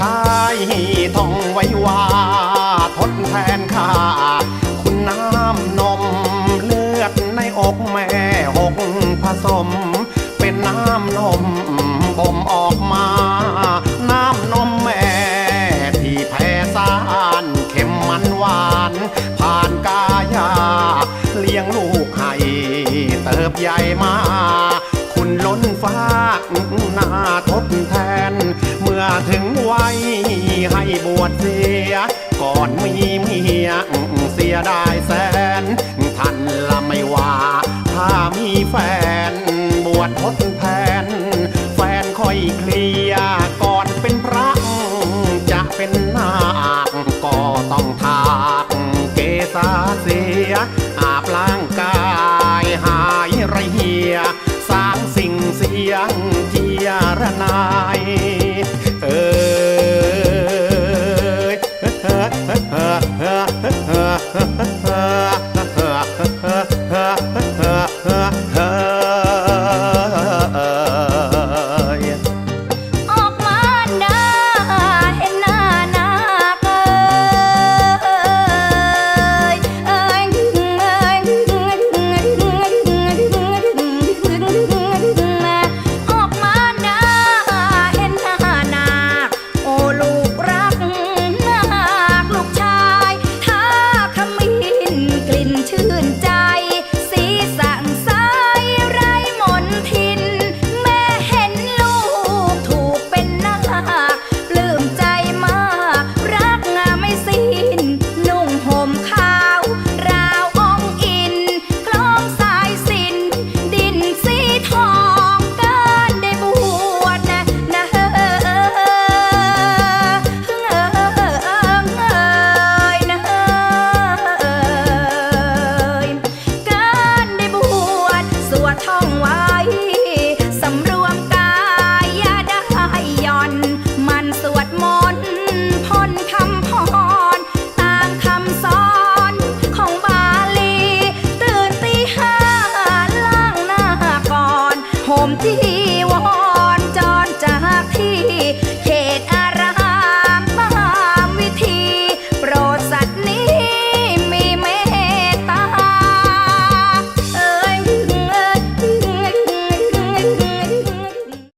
ชายท่องไว้ว่าทดแทนค่าคุณน้ำนมเลือดในอกแม่หกผสม เป็นน้ำนมบ่มออกมา น้ำนมแม่ที่แพ้สารเข็มมันหวาน ผ่านกายา เลี้ยงลูกให้เติบใหญ่มา คุณล้นฟ้าหน้าทบ ถึงวัยให้บวชเสีย ก่อนมีเมียเสียได้แสน ท่านละไม่ว่า ถ้ามีแฟน บวชทดแทน แฟนค่อยเคลียก่อนเป็นพระจะเป็นนาคก็ต้องทาเกษาเสีย อาบล้างกายหายไระเหีย สร้างสิ่งเสียงเจียรนาย um ai